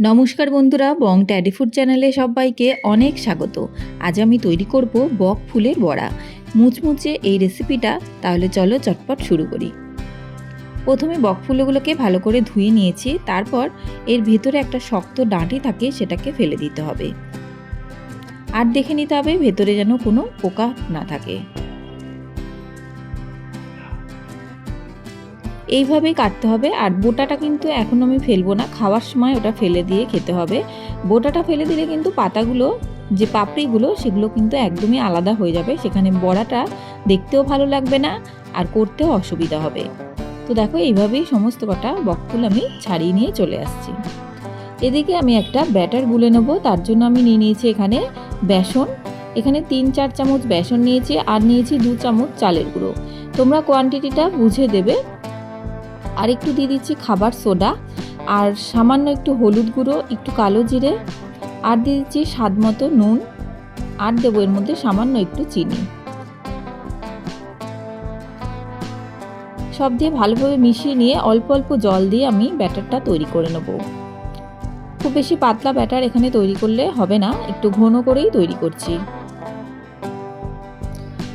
নমস্কার বন্ধুরা, বং teddy food চ্যানেলে সবাইকে অনেক স্বাগত। আজ আমি তৈরি করব বক ফুলের বড়া। মুচমুচে এই রেসিপিটা, তাহলে চলো চটপট শুরু করি। প্রথমে বক ফুলগুলোকে ভালো করে ধুয়ে নিয়েছি, তারপর এর ভেতরে একটা শক্ত ডাঁটি থাকে, সেটাকে ফেলে দিতে হবে। আর দেখে নিতে হবে ভেতরে যেন কোনো পোকা না থাকে। এইভাবেই কাটতে হবে। আর বোটাটা কিন্তু এখন আমি ফেলব না। খাওয়ার সময় ওটা ফেলে দিয়ে খেতে হবে। বোটাটা ফেলে দিলে কিন্তু পাতাগুলো, যে পাপড়িগুলো, সেগুলো কিন্তু একদমই আলাদা হয়ে যাবে। সেখানে বড়াটা দেখতেও ভালো লাগবে না আর করতেও অসুবিধা হবে। তো দেখো, এইভাবেই সমস্ত কটা বকফুল আমি ছাড়িয়ে নিয়ে চলে আসছি। এদিকে আমি একটা ব্যাটার গুলে নেব। তার জন্য আমি নিয়ে নিয়েছি এখানে বেসন। এখানে তিন, চার চামচ বেসন নিয়েছি। আর নিয়েছি দু চামচ চালের গুঁড়ো। তোমরা কোয়ান্টিটিটা বুঝে দেবে। আর একটু দিয়ে দিচ্ছি খাবার সোডা, আর সামান্য একটু হলুদ গুঁড়ো, একটু কালো জিরে, আর দিয়ে দিচ্ছি স্বাদ মতো নুন, আর দেবো এর মধ্যে সামান্য একটু চিনি। সব দিয়ে ভালোভাবে মিশিয়ে নিয়ে অল্প অল্প জল দিয়ে আমি ব্যাটারটা তৈরি করে নেব। খুব বেশি পাতলা ব্যাটার এখানে তৈরি করলে হবে না, একটু ঘন করেই তৈরি করছি।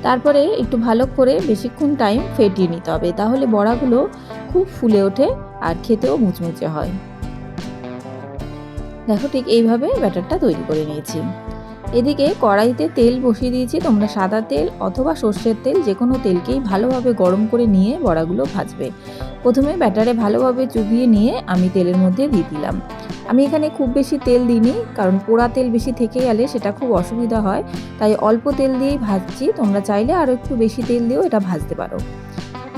তারপরে একটু ভালো করে বেশিক্ষণ টাইম ফেটিয়ে নিতে হবে, তাহলে বড়াগুলো খুব ফুলে ওঠে আর খেতেও মুচমুচে হয়। দেখো ঠিক এইভাবে ব্যাটারটা তৈরি করে নিয়েছি। এদিকে কড়াইতে তেল বসিয়ে দিয়েছি, তোমরা সাদা তেল অথবা সর্ষের তেল যে কোনো তেলকেই ভালোভাবে গরম করে নিয়ে বড়াগুলো ভাজবে। প্রথমে ব্যাটারে ভালোভাবে চুবিয়ে নিয়ে আমি তেলের মধ্যে দিয়ে দিলাম। আমি এখানে খুব বেশি তেল দিইনি, কারণ পোড়া তেল বেশি থেকে গেলে সেটা খুব অসুবিধা হয়, তাই অল্প তেল দিয়েই ভাজছি। তোমরা চাইলে আরও একটু বেশি তেল দিয়েও এটা ভাজতে পারো।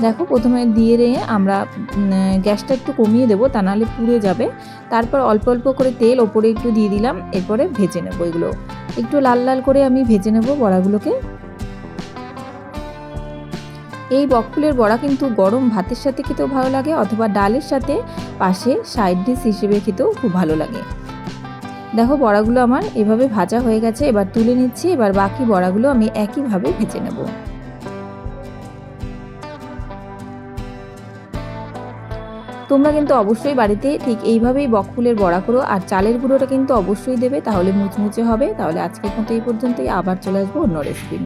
দেখো, প্রথমে দিয়ে রেখে আমরা গ্যাসটা একটু কমিয়ে দেবো, তা নাহলে পুড়ে যাবে। তারপর অল্প অল্প করে তেল ওপরে একটু দিয়ে দিলাম, এরপরে ভেজে নেব এগুলো। একটু লাল লাল করে আমি ভেজে নেব বড়াগুলোকে। এই বকফুলের বড়া কিন্তু গরম ভাতের সাথে খেতেও ভালো লাগে, অথবা ডালের সাথে পাশে সাইড ডিশ হিসেবে খেতেও খুব ভালো লাগে। দেখো, বড়াগুলো আমার এভাবে ভাজা হয়ে গেছে, এবার তুলে নিচ্ছি, এবার বাকি বড়াগুলো আমি একইভাবে ভেজে নেব। তোমরা কিন্তু অবশ্যই বাড়িতে ঠিক এইভাবেই বকফুলের বড়া করো, আর চালের গুঁড়োটা কিন্তু অবশ্যই দেবে, তাহলে মুচমুচে হবে। তাহলে আজকের মতো এই পর্যন্তই, আবার চলে আসব অন্য রেসিপি